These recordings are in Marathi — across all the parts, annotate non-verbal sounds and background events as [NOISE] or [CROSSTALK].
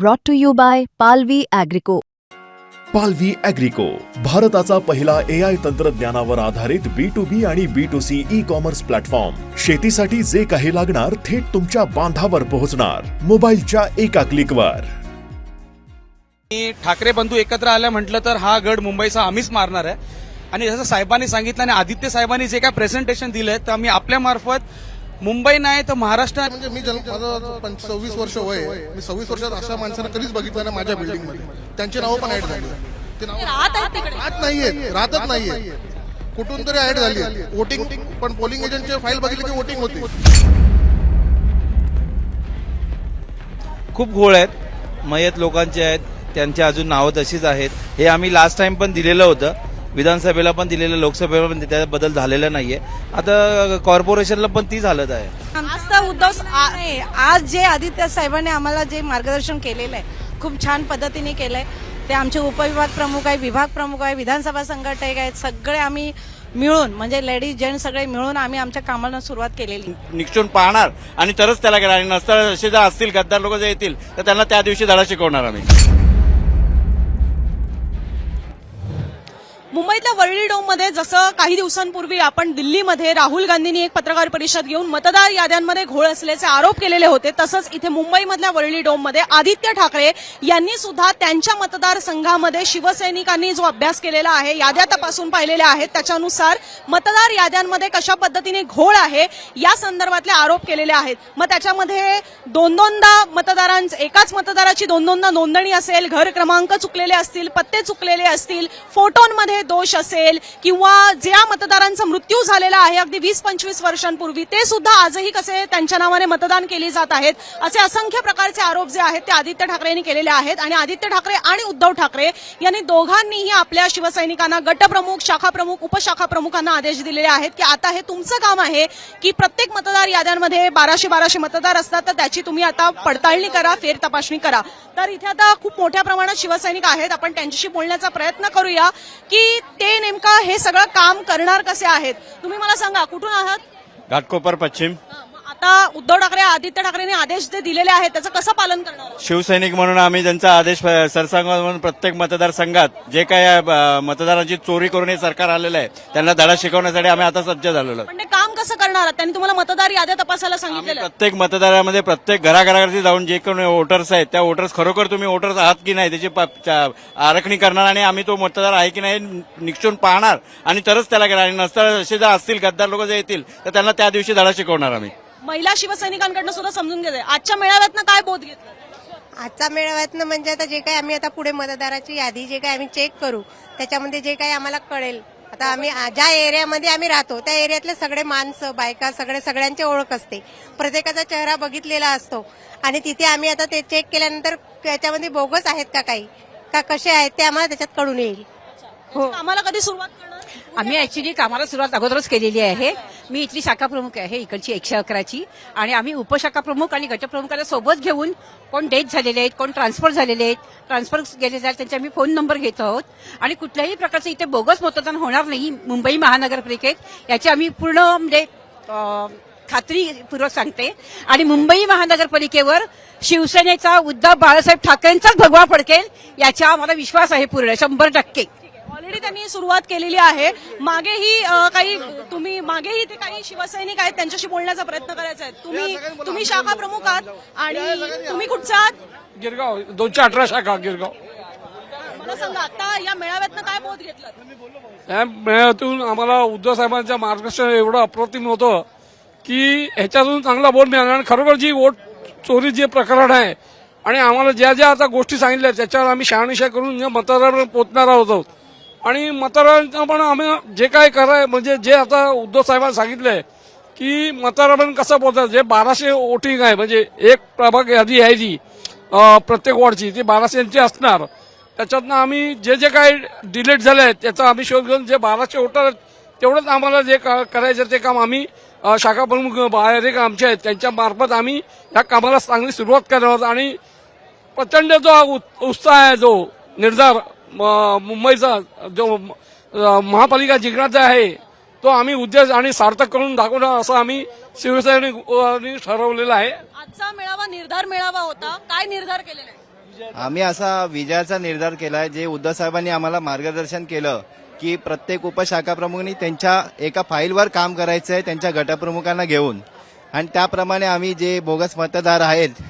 brought to you by Palvi Agrico. पालवी अॅग्रिको भारताचा पहिला ए आय तंत्रज्ञानावर आधारित बी टू बी आणि B to C e commerce platform शेतीसाठी जे काही लागणार थेट तुमच्या बांधावर पोहोचणार. मोबाईलच्या एका क्लिकवर ठाकरे बंधू एकत्र आल्या म्हटलं तर हा गड मुंबईचा आम्हीच मारणार आहे. आणि जसं साहेबांनी सांगितलं आणि आदित्य साहेबांनी जे काय प्रेझेंटेशन दिलंय तर आम्ही आपल्या मार्फत मुंबई नाही तर महाराष्ट्र म्हणजे मी जन्म सव्वीस वर्ष वय आहे. मी सव्वीस वर्षात अशा माणसांना कधीच बघितलं नाही माझ्या बिल्डिंगमध्ये. त्यांची नावं पण ऍड झाली. ते राहत नाहीये राहतच नाहीये कुठून तरी ऍड झाली वोटिंग पण पोलिंग एजंटचे फाईल बघितली की वोटिंग होती. खूप घोळ आहेत. मयत लोकांचे आहेत. त्यांची अजून नावं तशीच आहेत. हे आम्ही लास्ट टाइम पण दिलेलं होतं. विधानसभेला पण दिलेलं लोकसभेला पण त्यात बदल झालेला नाहीये. आता कॉर्पोरेशनला पण तीच हालत आहे. आज तर उद्धव आज जे आदित्य साहेबांनी आम्हाला जे मार्गदर्शन केलेलं आहे खूप छान पद्धतीने केलंय. ते आमचे उपविभाग प्रमुख आहे विभाग प्रमुख आहे विधानसभा संघटक आहेत सगळे आम्ही मिळून म्हणजे लेडीज जेंट्स सगळे मिळून आम्ही आमच्या कामाला सुरुवात केलेली. निक्षून पाहणार आणि तरच त्याला घेणार. आणि नसतं असे जर असतील गद्दार लोक जे येतील तर त्यांना त्या दिवशी धडा शिकवणार आम्ही. मुंबईतल्या वरळी डोममध्ये जसं काही दिवसांपूर्वी आपण दिल्लीमध्ये राहुल गांधींनी एक पत्रकार परिषद घेऊन मतदार याद्यांमध्ये घोळ असल्याचे आरोप केलेले होते तसंच इथे मुंबईमधल्या वरळी डोममध्ये आदित्य ठाकरे यांनी सुद्धा त्यांच्या मतदारसंघामध्ये शिवसैनिकांनी जो अभ्यास केलेला आहे याद्या तपासून पाहिलेल्या आहेत. त्याच्यानुसार मतदार याद्यांमध्ये कशा पद्धतीने घोळ आहे या संदर्भातले आरोप केलेले आहेत. मग त्याच्यामध्ये दोन दोनदा मतदारांच एकाच मतदाराची दोन दोनदा नोंदणी असेल घर क्रमांक चुकलेले असतील पत्ते चुकलेले असतील फोटोंमध्ये दोष असेल किंवा ज्या मतदारांचा मृत्यू झालेला आहे अगदी वीस पंचवीस वर्षांपूर्वी ते सुद्धा आजही कसे त्यांच्या नावाने मतदान केली जात आहेत? असे असंख्य प्रकारचे आरोप जे आहेत ते आदित्य ठाकरे यांनी केलेले आहेत. आणि आदित्य ठाकरे आणि उद्धव ठाकरे यांनी दोघांनीही आपल्या शिवसैनिकांना गटप्रमुख शाखा प्रमुख उपशाखा प्रमुखांना आदेश दिलेले आहेत की आता हे तुमचं काम आहे की प्रत्येक मतदार याद्यांमध्ये बाराशे बाराशे मतदार असतात तर त्याची तुम्ही आता पडताळणी करा फेर तपासणी करा. तर इथे आता खूप मोठ्या प्रमाणात शिवसैनिक आहेत. आपण त्यांच्याशी बोलण्याचा प्रयत्न करूया की ते नेमकं हे सगळं काम करणार कसे आहेत? तुम्ही मला सांगा कुठून आहात? घाटकोपर पश्चिम. आता उद्धव ठाकरे आदित्य ठाकरेंनी आदेश जे दिलेले आहेत त्याचं कसं पालन करणार? शिवसैनिक म्हणून आम्ही त्यांचा आदेश सरसंघ म्हणून प्रत्येक मतदारसंघात जे काय मतदारांची चोरी करून हे सरकार आलेलं आहे त्यांना धडा शिकवण्यासाठी आम्ही आता सज्ज झालेलो आहोत. पण ते काम कसं करणार? त्यांनी तुम्हाला मतदार याद्या तपासायला सांगितलेलं. प्रत्येक मतदारामध्ये प्रत्येक घराघरावरती जाऊन जे कोणी वोटर्स आहेत त्या वोटर्स खरोखर तुम्ही वोटर्स आहात की नाही त्याची आरखणी करणार आणि आम्ही तो मतदार आहे की नाही निक्षून पाहणार आणि तरच त्याला घेणार आणि नसतं असे जर असतील गद्दार लोक जे येतील तर त्यांना त्या दिवशी धडा शिकवणार आम्ही महिला शिवसैनिकांकडनं सुद्धा समजून घ्यायचं आजच्या मेळाव्यातनं काय बोध घेतलं? आजचा मेळाव्यातनं म्हणजे आता जे काही आम्ही आता पुढे मतदाराची यादी जे काही आम्ही चेक करू त्याच्यामध्ये जे काही आम्हाला कळेल. आता आम्ही ज्या एरियामध्ये आम्ही राहतो त्या एरियातले सगळे माणसं बायका सगळे सगळ्यांची ओळख असते. प्रत्येकाचा चेहरा बघितलेला असतो. आणि तिथे आम्ही आता ते चेक केल्यानंतर त्याच्यामध्ये बोगस आहेत का काही? का कसे आहेत ते आम्हाला त्याच्यात कळून येईल. हो. आम्हाला कधी सुरुवात आम्ही ऍक्च्युली कामाला सुरुवात अगोदरच केलेली आहे. मी इथली शाखा प्रमुख आहे इकडची एकशे अकराची. आणि आम्ही उपशाखा प्रमुख आणि गटप्रमुखाला सोबत घेऊन कोण डेथ झालेले आहेत कोण ट्रान्सफर झालेले आहेत ट्रान्सफर गेलेले आहेत त्यांचे आम्ही फोन नंबर घेत आहोत. आणि कुठल्याही प्रकारचं इथे बोगस मतदान होणार नाही मुंबई महानगरपालिकेत याची आम्ही पूर्ण म्हणजे खात्रीपूर्वक सांगते. आणि मुंबई महानगरपालिकेवर शिवसेनेचा उद्धव बाळासाहेब ठाकरेंचाच भगवा फडकेल याचा आम्हाला विश्वास आहे पूर्ण शंभर टक्के. ऑलरेडी त्यांनी सुरुवात केलेली आहे. मागेही काही तुम्ही मागेही ते काही शिवसैनिक आहेत त्यांच्याशी बोलण्याचा प्रयत्न करायचा आहे. तुम्ही तुम्ही शाखा प्रमुख आहात आणि तुम्ही कुठचा आहात? गिरगाव दोनशे अठरा शाखा गिरगाव. मला सांगा आता या मेळाव्यातनं काय बोध घेतलं या मेळाव्यातून आम्हाला उद्धव साहेबांचं मार्गदर्शन एवढं अप्रतिम होतं की ह्याच्यातून चांगला वोट मिळाला. आणि खरोखर जी वोट चोरी जे प्रकरण आहे आणि आम्हाला ज्या ज्या आता गोष्टी सांगितल्या त्याच्यावर आम्ही शहानिशा करून या मतदारांवर पोचणार आहोत. आणि मतदारांना पण आम्ही जे काय कराय म्हणजे जे आता उद्धव साहेबांनी सांगितलंय की मतदारांना कसं बोलतात जे बाराशे वोटिंग आहे म्हणजे एक प्रभाग यादी आहे जी प्रत्येक वॉर्डची ती बाराशेची असणार. त्याच्यातनं आम्ही जे जे काही डिलीट झाले आहेत त्याचा आम्ही शोध घेऊन जे बाराशे वोटर आहेत तेवढंच आम्हाला जे का- करायचं ते काम आम्ही शाखाप्रमुख शाखा प्रमुख बाहेर एक आमचे आहेत त्यांच्या मार्फत आम्ही या कामाला चांगली सुरुवात करणार आहोत. आणि प्रचंड जो उत्साह आहे जो निर्धार मुंबईचा जो महापालिका जिंकण्याचा आहे तो आम्ही उद्देश आणि सार्थक करून दाखवणार असं आम्ही शिवसैनिक ठरवलेलं आहे. आजचा मेळावा निर्धार मेळावा होता. काय निर्धार केलेला आहे? आम्ही असा विजयाचा निर्धार केलाय जे उद्धव साहेबांनी आम्हाला मार्गदर्शन केलं की प्रत्येक उपशाखा प्रमुखांनी त्यांच्या एका फाईलवर काम करायचं आहे त्यांच्या गटप्रमुखांना घेऊन. आणि त्याप्रमाणे आम्ही जे बोगस मतदार आहेत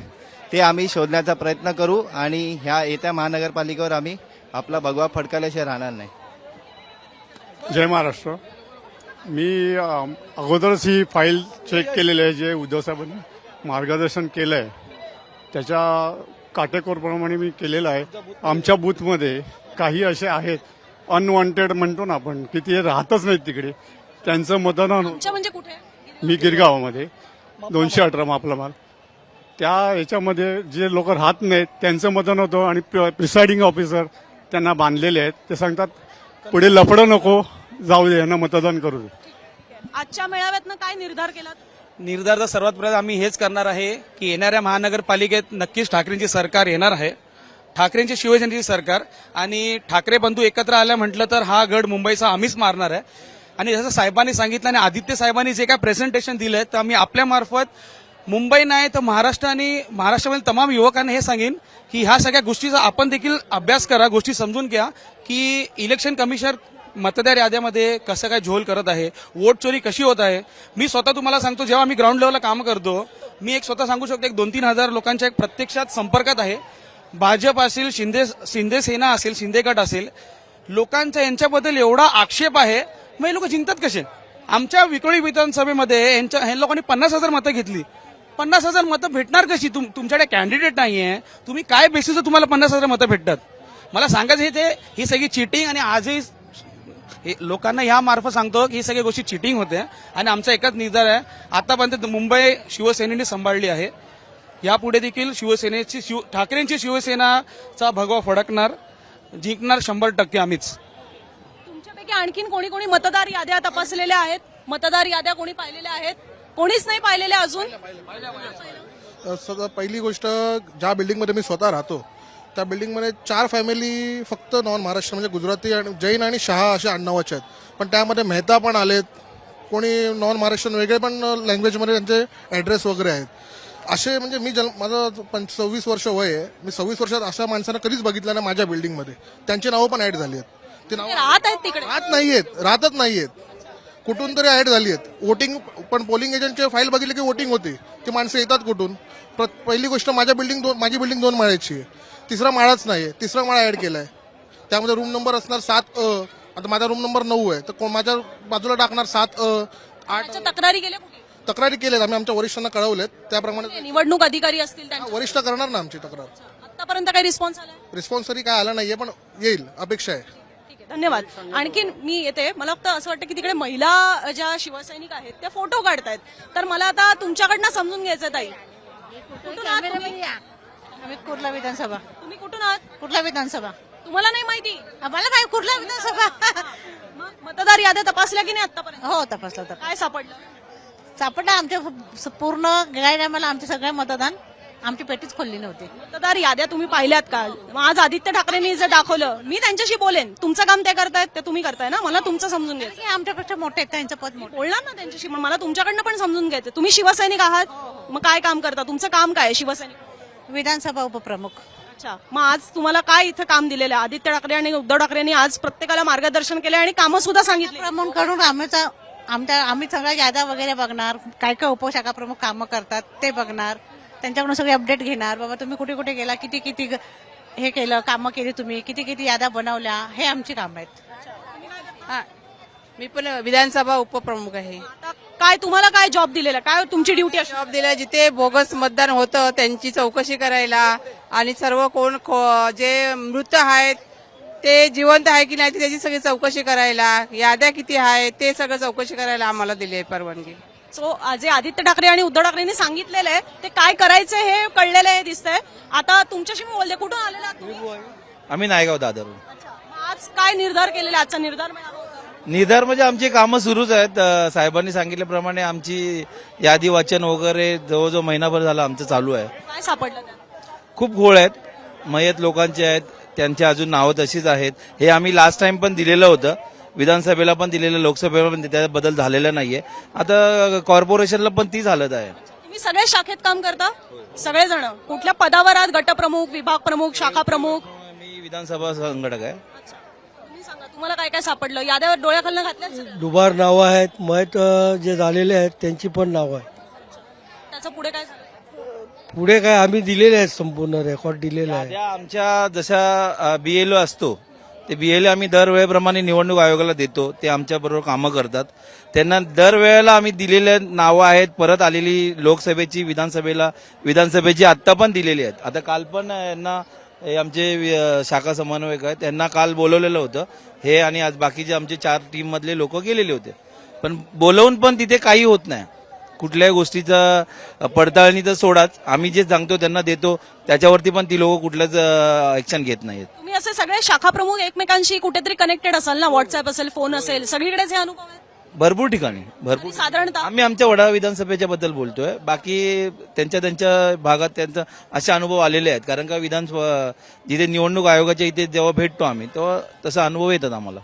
ते आम्ही शोधण्याचा प्रयत्न करू आणि ह्या येत्या महानगरपालिकेवर आम्ही आपला भगवा फडकाल्याशिवाय राहणार नाही. जय महाराष्ट्र. मी अगोदरच ही फाईल चेक केलेली आहे जे उद्धव साहेबांनी मार्गदर्शन केलं आहे त्याच्या काटेकोरप्रमाणे मी केलेलं आहे. आमच्या बूथमध्ये काही असे आहेत अनवॉन्टेड म्हणतो ना आपण की ते राहतच नाहीत तिकडे. त्यांचं मतदान म्हणजे कुठे? मी गिरगावामध्ये दोनशे अठरा मापला माल. त्या याच्यामध्ये जे लोक राहत नाहीत त्यांचं मतदान होतं आणि प्रिसाइडिंग ऑफिसर त्यांना बांधलेले आहेत. ते सांगतात पुढे लफडं नको जाऊ दे यांना मतदान करू दे. आजच्या मेळाव्यातनं काय निर्धार केला निर्धार तर सर्वात प्रथम आम्ही हेच करणार आहे की येणाऱ्या महानगरपालिकेत नक्कीच ठाकरेंची सरकार येणार आहे. ठाकरेंची शिवसेनेची सरकार आणि ठाकरे बंधू एकत्र आल्या म्हटलं तर हा गड मुंबईचा आम्हीच मारणार आहे. आणि जसं साहेबांनी सांगितलं आणि आदित्य साहेबांनी जे काय प्रेझेंटेशन दिलंय तर आम्ही आपल्या मार्फत मुंबई नाही तर महाराष्ट्र आणि महाराष्ट्रामधील तमाम युवकांना हे सांगेन की ह्या सगळ्या गोष्टीचा आपण देखील अभ्यास करा गोष्टी समजून घ्या की इलेक्शन कमिशनर मतदार याद्यामध्ये कसं काय झोल करत आहे वोट चोरी कशी होत आहे. मी स्वतः तुम्हाला सांगतो जेव्हा मी ग्राउंड लेवलला काम करतो मी एक स्वतः सांगू शकतो एक दोन तीन हजार लोकांच्या एक प्रत्यक्षात संपर्कात आहे. भाजप असेल शिंदे शिंदे सेना असेल शिंदे गट असेल लोकांचा यांच्याबद्दल एवढा आक्षेप आहे मग हे लोक जिंकतात कसे? आमच्या विक्रोळी विधानसभेमध्ये यांच्या ह्या लोकांनी पन्नास हजार मतं घेतली. पन्नास हजार मतं भेटणार कशी? तुम तुमच्याकडे कॅन्डिडेट नाहीये. तुम्ही काय बेसिसवर तुम्हाला पन्नास हजार मतं भेटतात? मला सांगायचं हे ते ही सगळी चिटिंग आणि आजही हे लोकांना ह्या मार्फत सांगतो की ही सगळी गोष्टी चिटिंग होते. आणि आमचा एकच निर्धार आहे आतापर्यंत मुंबई शिवसेनेने सांभाळली आहे. यापुढे देखील शिवसेनेची शिव ठाकरेंची शिवसेनाचा भगवा फडकणार जिंकणार शंभर टक्के आम्हीच. तुमच्यापैकी आणखीन कोणी कोणी मतदार याद्या तपासलेल्या आहेत? मतदार याद्या कोणी पाहिलेल्या आहेत? कोणीच नाही पाहिलेल्या अजून? पहिली गोष्ट ज्या बिल्डिंगमध्ये मी स्वतः राहतो त्या बिल्डिंगमध्ये चार फॅमिली फक्त नॉन महाराष्ट्र म्हणजे गुजराती आणि जैन आणि शहा असे आडनावाचे आहेत. पण त्यामध्ये मेहता पण आलेत कोणी नॉन महाराष्ट्रीयन वेगळे पण लँग्वेजमध्ये त्यांचे ॲड्रेस वगैरे आहेत. असे म्हणजे मी जन्म माझं पण सव्वीस वर्ष वय आहे. मी सव्वीस वर्षात अशा माणसांना कधीच बघितलं नाही माझ्या बिल्डिंगमध्ये त्यांची नावं पण ऍड झाली आहेत. ते नाव राहत आहेत तिकडे. राहत नाहीयेत राहतच नाहीयेत. कुठून तरी ऍड झाली आहेत. वोटिंग पण पोलिंग एजंटचे फाईल बघितली की वोटिंग होती. ती माणसं येतात कुठून? पहिली गोष्ट माझ्या बिल्डिंग दोन माझी बिल्डिंग दोन माळ्याची आहे. तिसरा माळाच नाही तिसरा माळा ऍड केलाय. त्यामध्ये रूम नंबर असणार सात अ. आता माझा रूम नंबर नऊ आहे. तर कोण माझ्या बाजूला टाकणार सात अ. आठ तक्रारी गेल्या कुठे? तक्रारी केल्यात. आम्ही आमच्या वरिष्ठांना कळवलेत. त्याप्रमाणे निवडणूक अधिकारी असतील वरिष्ठ करणार ना आमची तक्रार. आतापर्यंत काही रिस्पॉन्स आलाय रिस्पॉन्स तरी काय आला नाहीये पण येईल. अपेक्षा आहे आहे. धन्यवाद. आणखीन मी येते. मला फक्त असं वाटतं की तिकडे महिला ज्या शिवसैनिक आहेत त्या फोटो काढतायत. तर मला आता तुमच्याकडनं समजून घ्यायचं ताई. कुठून आहात तुम्ही? आम्ही कुर्ला विधानसभा. तुम्ही कुठून आहात? कुर्ला विधानसभा. तुम्हाला नाही माहिती? आम्हाला काय कुर्ला विधानसभा? [LAUGHS] मग मतदार याद्या तपासल्या की नाही आतापर्यंत हो तपासला तर काय सापडलं? सापडला आमच्या स- पूर्ण गाईड आम्हाला आमचे सगळे मतदान. आमची पेटीच खोलली नव्हती. मतदार याद्या तुम्ही पाहिल्यात का? मग आज आदित्य ठाकरेंनी जे दाखवलं मी त्यांच्याशी बोलेन. तुमचं काम ते करतायत ते तुम्ही करताय ना? मला तुमचं समजून घ्यायचं. आमच्यापेक्षा मोठे आहेत त्यांचं पद मोठं. बोलणार ना त्यांच्याशी? पण मला तुमच्याकडनं पण समजून घ्यायचं तुम्ही शिवसैनिक आहात मग काय काम करता? तुमचं काम काय आहे शिवसैनिक? विधानसभा उपप्रमुख. अच्छा. मग आज तुम्हाला काय इथं काम दिलेलं आहे? आदित्य ठाकरे आणि उद्धव ठाकरेंनी आज प्रत्येकाला मार्गदर्शन केलं आणि कामं सुद्धा सांगितली. प्रमुखकडून आमचा आमच्या आम्ही सगळ्या याद्या वगैरे बघणार. काय काय उपशाखा प्रमुख कामं करतात ते बघणार. त्यांच्याकडून सगळे अपडेट घेणार. बाबा तुम्ही कुठे कुठे गेला? किती किती हे केलं कामं केली तुम्ही? किती किती याद्या बनवल्या? हे आमची कामं आहेत. मी पण विधानसभा उपप्रमुख आहे. काय तुम्हाला काय जॉब दिलेला? आहे? काय तुमची ड्युटी जॉब दिला जिथे बोगस मतदान होतं त्यांची चौकशी करायला. आणि सर्व कोण जे मृत आहेत ते जिवंत आहे की नाही त्याची सगळी चौकशी करायला. याद्या किती आहेत ते सगळं चौकशी करायला आम्हाला दिली आहे परवानगी. सो जे आदित्य ठाकरे आणि उद्धव ठाकरेंनी सांगितलेलं आहे ते काय करायचं हे कळलेलं आहे दिसतंय आता तुमच्याशी मी बोलते कुठून आलेला आहात तुम्ही? आम्ही नायगाव दादर अच्छा. मग आज काय निर्धार केलेला आहे? आजचा निर्धार होता? निर्धार म्हणजे आमची कामं सुरूच आहेत अ, साहेबांनी सांगितल्याप्रमाणे आमची यादी वाचन वगैरे जवळजवळ महिनाभर झाला आमचं चालू आहे काय सापडलं त्यात? खूप घोळ आहेत मयत लोकांचे आहेत त्यांची अजून नावं तशीच आहेत हे आम्ही लास्ट टाइम पण दिलेलं होतं विधानसभेला पण दिलेलं लोकसभेला पण त्यात बदल झालेला नाहीये. आता कॉर्पोरेशनला पण तीच हालत आहे. तुम्ही सगळे शाखेत काम करता? सगळेजण? कुठल्या पदावर आहात? गटप्रमुख विभाग प्रमुख शाखा प्रमुख? मी विधानसभा संघटक आहे. तुम्ही सांगा तुम्हाला काय काय सापडलं? याद्यावर डोळ्याखालनं सगळ्या? दुबार नावं आहेत मयत अ, जे झालेले आहेत त्यांची पण नावं आहेत त्याचं पुढे काय झालं? पुढे काय आम्ही दिलेले आहेत संपूर्ण रेकॉर्ड दिलेले आहे आमच्या जशा बीएलओ असतो ते बी बीएलओ आम्ही दरवेळेप्रमाणे निवडणूक आयोगाला देतो. ते आमच्याबरोबर कामं करतात. त्यांना दरवेळेला आम्ही दिलेले नावं आहेत. परत आलेली लोकसभेची विधानसभेला विधानसभेची आत्ता पण दिलेली आहेत. आता काल पण यांना आमचे शाखा समन्वयक आहेत. त्यांना काल बोलवलेलं होतं. हे आणि आज बाकीचे आमचे चार टीममधले लोक गेलेले होते. पण बोलवून पण तिथे काही होत नाही. कुठल्याही गोष्टीचा पडताळणी तर सोडाच. आम्ही जे सांगतो त्यांना देतो. त्याच्यावरती पण ती लोक कुठलंच ऍक्शन घेत नाहीत. तुम्ही असे सगळे शाखा प्रमुख एकमेकांशी कुठेतरी कनेक्टेड असाल ना? व्हॉट्सअप असेल फोन असेल. सगळीकडेच हे अनुभव आहेत? भरपूर ठिकाणी. भरपूर. साधारणतः? आम्ही आमच्या वडा विधानसभेच्या बद्दल बोलतोय. बाकी त्यांच्या त्यांच्या भागात त्यांचा असे अनुभव आलेले आहेत. कारण का विधान जिथे निवडणूक आयोगाच्या इथे जेव्हा भेटतो आम्ही तेव्हा तसा अनुभव येतात आम्हाला.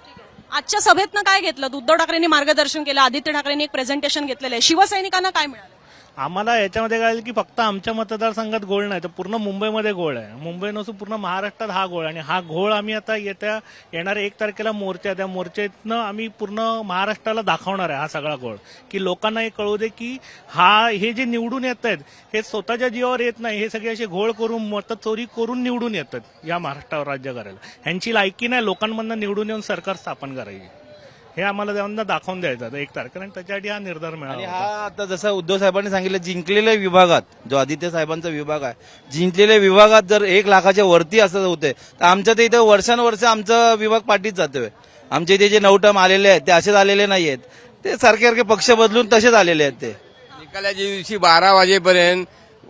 आजच्या सभेतनं काय घेतलं? उद्धव ठाकरेंनी मार्गदर्शन केलं आदित्य ठाकरेंनी एक प्रेझेंटेशन घेतलेलं आहे. शिवसैनिकांना काय मिळालं? आम्हाला याच्यामध्ये कळेल की फक्त आमच्या मतदारसंघात गोळ नाही तर पूर्ण मुंबईमध्ये गोळ आहे. मुंबई नसून पूर्ण महाराष्ट्रात हा गोळ आणि हा घोळ आम्ही आता येत्या येणाऱ्या एक तारखेला मोर्चा आहे. त्या मोर्चेतनं आम्ही पूर्ण महाराष्ट्राला दाखवणार आहे हा सगळा गोळ की लोकांना हे कळू दे की हा हे जे निवडून येत आहेत हे स्वतःच्या जीवावर येत नाही. हे सगळे असे घोळ करून मतचोरी करून निवडून येतात या महाराष्ट्रावर राज्य करायला. ह्यांची लायकी नाही लोकांमधनं निवडून येऊन सरकार स्थापन करायची. हे आम्हाला त्यांना दाखवून द्यायचं आता एक तारखेला. आणि त्याच्यासाठी हा निर्धार आणि मिळाला हा आता जसं उद्धव साहेबांनी सांगितलं जिंकलेल्या विभागात जो आदित्य साहेबांचा विभाग आहे जिंकलेल्या विभागात जर एक लाखाच्या वरती असं होते तर आमच्या ते इथं वर्षानुवर्ष आमचा विभाग पाठीत जातोय. आमच्या इथे जे नऊ टर्म आलेले आहेत ते असेच आलेले नाही आहेत ते सारखे सारखे पक्ष बदलून तसेच आलेले आहेत ते. निकालाच्या दिवशी बारा वाजेपर्यंत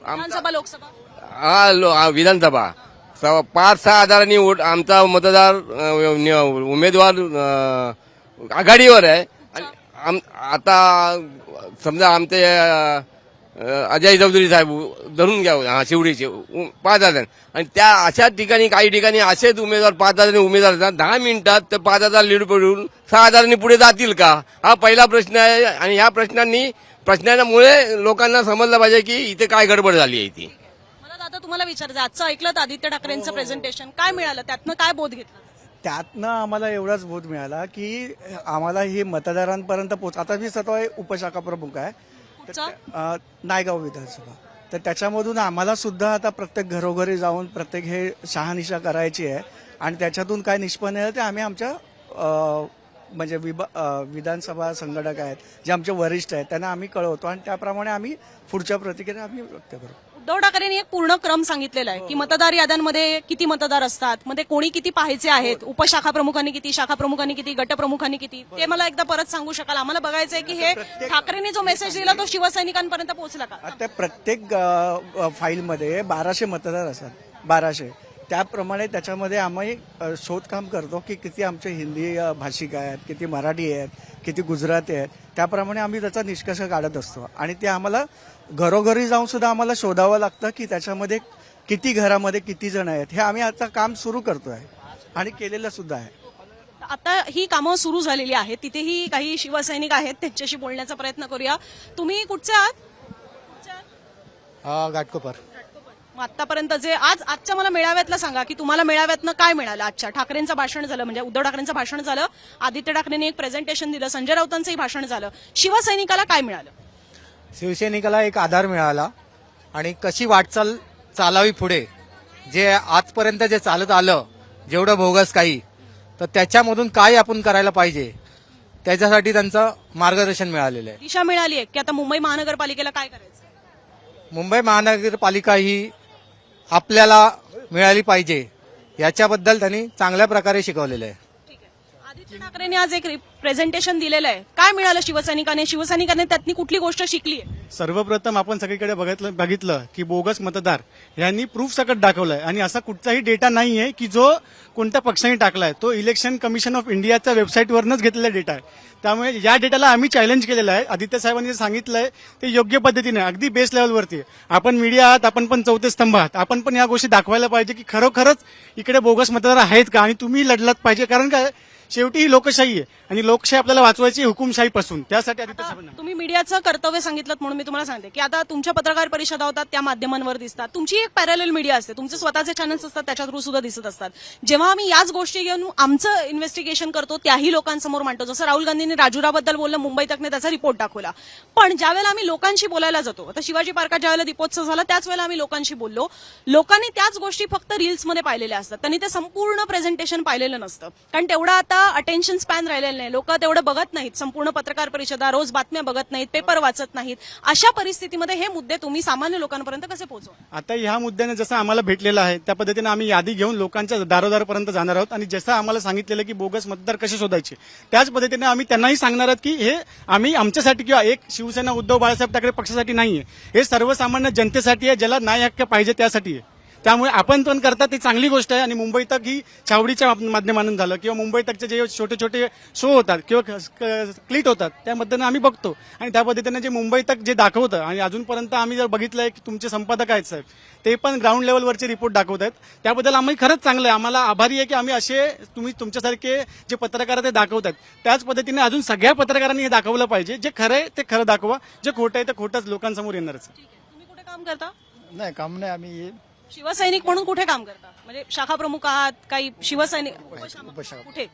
विधानसभा लोकसभा? हा लो- हा विधानसभा. पाच सहा हजारांनी वोट आमचा मतदार अ, नि- उमेदवार अ, आघाडीवर आहे. आणि आम- आता समजा आमचे अजय चौधरी साहेब धरून घ्या हा शिवडीचे पाच हजार. आणि त्या अशा ठिकाणी काही ठिकाणी असेच उमेदवार पाच हजार उमेदवार असतात. दहा मिनिटात तर पाच हजार लीड पडून सहा हजारांनी पुढे जातील का? हा पहिला प्रश्न आहे. आणि ह्या प्रश्नांनी प्रश्नामुळे लोकांना समजलं पाहिजे की इथे काय गडबड झाली आहे ती. मला दादा तुम्हाला विचारायचं आजचं ऐकलं तर आदित्य ठाकरेंचं प्रेझेंटेशन काय मिळालं? त्यातनं काय बोध घेतला? त्यातनं आम्हाला एवढाच बोध मिळाला की आम्हाला हे मतदारांपर्यंत पोच आता मी स्वतः उपशाखा प्रमुख आहे अ, नायगाव विधानसभा. तर त्याच्यामधून आम्हाला सुद्धा आता प्रत्येक घरोघरी जाऊन प्रत्येक हे शहानिशा करायची आहे आणि त्याच्यातून काय निष्पन्न आहे ते आम्ही आमच्या अ, म्हणजे विभा अ, विधानसभा संघटक आहेत जे आमचे वरिष्ठ आहेत त्यांना आम्ही कळवतो आणि त्याप्रमाणे आम्ही पुढच्या प्रतिक्रिया आम्ही व्यक्त करू उद्धव ठाकरेंनी एक पूर्ण क्रम सांगितलेला आहे की मतदार याद्यांमध्ये किती मतदार असतात मध्ये कोणी किती पाहायचे आहेत उपशाखा प्रमुखांनी किती शाखा प्रमुखांनी किती गट प्रमुखांनी किती ते मला एकदा परत सांगू शकाल? आम्हाला बघायचंय की हे ठाकरेंनी जो मेसेज दिला तो शिवसैनिकांपर्यंत पोहोचला का? आता प्रत्येक फाईलमध्ये बाराशे मतदार असतात बाराशे. त्याप्रमाणे त्याच्यामध्ये आम्ही शोधकाम करतो की किती आमचे हिंदी भाषिक आहेत किती मराठी आहेत किती गुजराती आहेत. त्याप्रमाणे आम्ही त्याचा निष्कर्ष काढत असतो. आणि ते आम्हाला घरोघरी जाऊन सुद्धा आम्हाला शोधावं लागतं की त्याच्यामध्ये किती घरामध्ये किती जण आहेत. हे आम्ही आता काम सुरू करतोय. आणि केलेलं सुद्धा आहे. आता ही कामं सुरू झालेली आहेत. तिथेही काही शिवसैनिक आहेत. त्यांच्याशी बोलण्याचा प्रयत्न करूया. तुम्ही कुठचे आहात? कुठचे आहात? घाटकोपर. मग आतापर्यंत जे आज आजच्या मला मेळाव्यातलं सांगा की तुम्हाला मेळाव्यातनं काय मिळालं आजच्या? ठाकरेंचं भाषण झालं म्हणजे उद्धव ठाकरेंचं भाषण झालं आदित्य ठाकरेंनी एक प्रेझेंटेशन दिलं संजय राऊतांचंही भाषण झालं. शिवसैनिकाला काय मिळालं? शिवसैनिकाला एक आधार मिळाला आणि कशी वाटचाल चालावी पुढे? जे आजपर्यंत जे चालत आलं जेवढं भोगस काही तर त्याच्यामधून काय आपण करायला पाहिजे? त्याच्यासाठी त्यांचं मार्गदर्शन मिळालेलं आहे. दिशा मिळाली आहे. की आता मुंबई महानगरपालिकेला काय करायचं? मुंबई महानगरपालिका ही आपल्याला मिळाली पाहिजे. याच्याबद्दल त्यांनी चांगल्या प्रकारे शिकवलेलं आहे. आदित्य ठाकरेंनी आज एक प्रेझेंटेशन दिलेलं आहे. काय मिळालं शिवसैनिकाने? शिवसैनिकाने त्यातनी कुठली गोष्ट शिकली आहे सर्वप्रथम आपण सगळीकडे बघितलं बघितलं की बोगस मतदार यांनी प्रूफ सकट दाखवलाय आणि असा कुठचाही डेटा नाही आहे की जो कोणत्या पक्षाने टाकलाय. तो इलेक्शन कमिशन ऑफ इंडियाच्या वेबसाईटवरनच घेतलेला डेटा आहे. त्यामुळे या डेटाला आम्ही चॅलेंज केलेला आहे. आदित्य साहेबांनी जे सांगितलंय ते योग्य पद्धतीने अगदी बेस लेवलवरती आपण मीडिया आहात आपण पण चौथे स्तंभ आहात. आपण पण या गोष्टी दाखवायला पाहिजे की खरोखरच इकडे बोगस मतदार आहेत का? आणि तुम्ही लढलात पाहिजे. कारण काय? शेवटी ही लोकशाही आहे. आणि लोकशाही आपल्याला वाचवायची हुकुमशाहीपासून. त्यासाठी आदित्य साहेबांना तुम्ही मीडियाचं कर्तव्य सांगितलं म्हणून मी तुम्हाला सांगते की आता तुमच्या पत्रकार परिषदा होतात त्या माध्यमांवर दिसतात. तुमची एक पॅरल मीडिया असते. तुमचे स्वतःचे चॅनल्स असतात त्याच्या थ्रू सुद्धा दिसत असतात. जेव्हा आम्ही याच गोष्टी घेऊन आमचं इन्व्हेस्टिगेशन करतो त्याही लोकांसमोर मांडतो. जसं राहुल गांधींनी राजुराबद्दल बोललं मुंबई तकने त्याचा रिपोर्ट दाखवला. पण ज्यावेळेला आम्ही लोकांशी बोलायला जातो आता शिवाजी पार्कात ज्यावेळेला दीपोत्सव झाला त्याच वेळेला आम्ही लोकांशी बोललो. लोकांनी त्याच गोष्टी फक्त रील्समध्ये पाहिलेल्या असतात. त्यांनी ते संपूर्ण प्रेझेंटेशन पाहिलेलं नसतं. कारण तेवढा आता अटेन्शन स्पॅन राहिलेलं नाही लोक तेवढं बघत नाहीत. संपूर्ण पत्रकार परिषदा रोज बातम्या बघत नाहीत पेपर वाचत नाहीत. अशा परिस्थितीमध्ये हे मुद्दे तुम्ही सामान्य लोकांपर्यंत कसे पोहोचवा? आता ह्या मुद्द्याने जसं आम्हाला भेटलेलं आहे त्या पद्धतीने आम्ही यादी घेऊन लोकांच्या दारोदारपर्यंत जाणार आहोत. आणि जसं आम्हाला सांगितलेलं की बोगस मतदार कसे शोधायचे त्याच पद्धतीने आम्ही त्यांनाही सांगणार आहोत की हे आम्ही आमच्यासाठी किंवा एक शिवसेना उद्धव बाळासाहेब ठाकरे पक्षासाठी नाहीये. हे सर्वसामान्य जनतेसाठी आहे ज्याला न्याय हक्क पाहिजे त्यासाठी आहे. त्यामुळे आपण पण करता ती चांगली गोष्ट आहे. आणि मुंबई तक ही छावडीच्या माध्यमातून झालं किंवा मुंबई तकचे जे छोटे छोटे शो होतात किंवा क्लिट होतात त्याबद्दल आम्ही बघतो. आणि त्या पद्धतीने जे मुंबई तक जे दाखवतं आणि अजूनपर्यंत आम्ही जर बघितलंय की तुमचे संपादक आहेत साहेब ते पण ग्राउंड लेवलवरचे रिपोर्ट दाखवत आहेत. त्याबद्दल आम्ही खरंच चांगलं आहे. आम्हाला आभारी आहे की आम्ही असे तुम्ही तुमच्यासारखे जे पत्रकार ते दाखवत आहेत. त्याच पद्धतीने अजून सगळ्या पत्रकारांनी हे दाखवलं पाहिजे. जे खरं आहे ते खरं दाखवा. जे खोटं आहे ते खोटंच लोकांसमोर येणारच. तुम्ही कुठे काम करता? नाही काम नाही. आम्ही शिवसैनिक म्हणून कुठे काम करता? म्हणजे शाखा प्रमुख आहात काही शिवसैनिक उपशाखा. कुठे?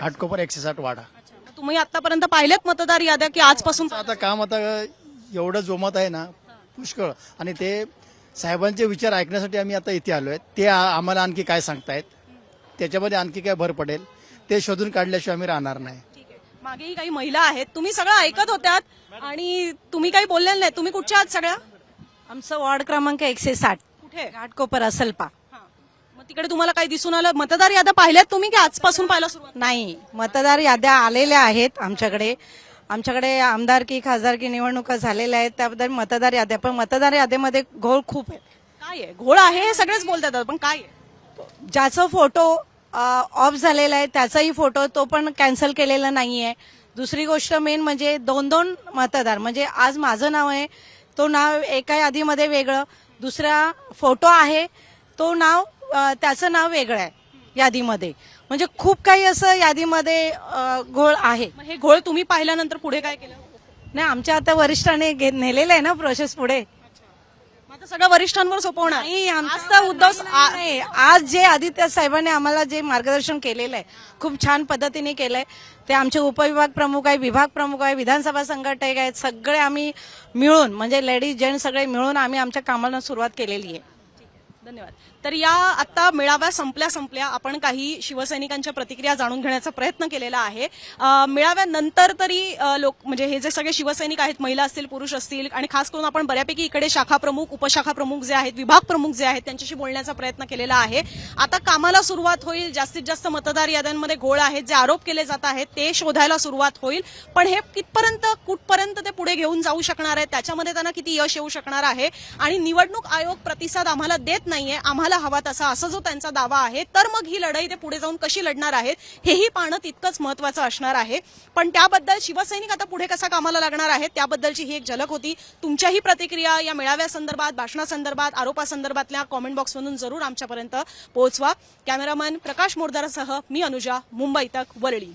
घाटकोपर. एकशे साठ वाडा. तुम्ही आतापर्यंत पाहिलेत मतदार याद्या की आजपासून आता काम आता एवढं जोमात आहे ना पुष्कळ. आणि ते साहेबांचे विचार ऐकण्यासाठी आम्ही आता इथे आलोय. ते आ- आम्हाला आणखी काय सांगतायत? त्याच्यामध्ये आणखी काय भर पडेल? ते शोधून काढल्याशिवाय आम्ही राहणार नाही. मागेही काही महिला आहेत. तुम्ही सगळं ऐकत होत्यात आणि तुम्ही काही बोललेलं नाही. तुम्ही कुठच्या आहात सगळ्या? आमचं वॉर्ड क्रमांक एकशे साठ. कुठे? घाटकोपर असलपा. मग तिकडे तुम्हाला काही दिसून आलं? मतदार याद्या पाहिल्यात तुम्ही की आजपासून पाहायला सुरुवात? नाही. मतदार याद्या आलेल्या आहेत आमच्याकडे. आमच्याकडे आमदारकी खासदारकी निवडणुका झालेल्या आहेत. त्याबद्दल मतदार याद्या. पण मतदार याद्यामध्ये घोळ खूप आहे काय आहे? घोळ आहे हे सगळेच बोलतात पण काय आहे? ज्याचा फोटो ऑफ झालेला आहे त्याचाही फोटो तो पण कॅन्सल केलेला नाहीये. दुसरी गोष्ट मेन म्हणजे दोन दोन मतदार म्हणजे आज माझं नाव आहे तो नाव एका यादीमध्ये वेगळं दुसरा फोटो आहे तो नाव त्याचं नाव वेगळं आहे यादीमध्ये. म्हणजे खूप काही असं यादीमध्ये घोळ आहे. हे घोळ तुम्ही पाहिल्यानंतर पुढे काय केलं? नाही आमच्या आता वरिष्ठाने नेलेलं आहे ना प्रोसेस पुढे. आता सगळं वरिष्ठांवर सोपवणार. नाही उद्धव आज जे आदित्य साहेबांनी आम्हाला जे मार्गदर्शन केलेलं आहे खूप छान पद्धतीने केलंय. ते आमचे उपविभाग प्रमुख आहे विभाग प्रमुख आहे विधानसभा संघटक आहेत सगळे आम्ही मिळून म्हणजे लेडीज जेंट्स सगळे मिळून आम्ही आमच्या कामाला सुरुवात केलेली आहे. धन्यवाद. तर या आता मेळाव्या संपल्या संपल्या आपण काही शिवसैनिकांच्या प्रतिक्रिया जाणून घेण्याचा प्रयत्न केलेला आहे. मेळाव्यानंतर तरी लोक म्हणजे हे जे सगळे शिवसैनिक आहेत महिला असतील पुरुष असतील आणि खास करून आपण बऱ्यापैकी इकडे शाखा प्रमुख उपशाखा प्रमुख जे आहेत विभाग प्रमुख जे आहेत त्यांच्याशी बोलण्याचा प्रयत्न केलेला आहे. आता कामाला सुरुवात होईल जास्तीत जास्त मतदार याद्यांमध्ये घोळ आहेत जे आरोप केले जात आहेत ते शोधायला सुरुवात होईल. पण हे कितपर्यंत कुठपर्यंत ते पुढे घेऊन जाऊ शकणार आहेत त्याच्यामध्ये त्यांना किती यश येऊ शकणार आहे आणि निवडणूक आयोग प्रतिसाद आम्हाला देत नाहीये. आम्हाला हवा तसा. असा जो त्यांचा दावा आहे तर मग ही लढाई ते पुढे जाऊन कशी लढणार आहेत हेही पाहणं तितकंच महत्वाचं असणार आहे. पण त्याबद्दल शिवसैनिक आता पुढे कसा कामाला लागणार आहे त्याबद्दलची ही एक झलक होती. तुमच्याही प्रतिक्रिया या मेळाव्यासंदर्भात भाषणासंदर्भात आरोपासंदर्भातल्या कॉमेंट बॉक्समधून जरूर आमच्यापर्यंत पोहोचवा. कॅमेरामन प्रकाश मोरदारसह मी अनुजा मुंबई तक वरळी.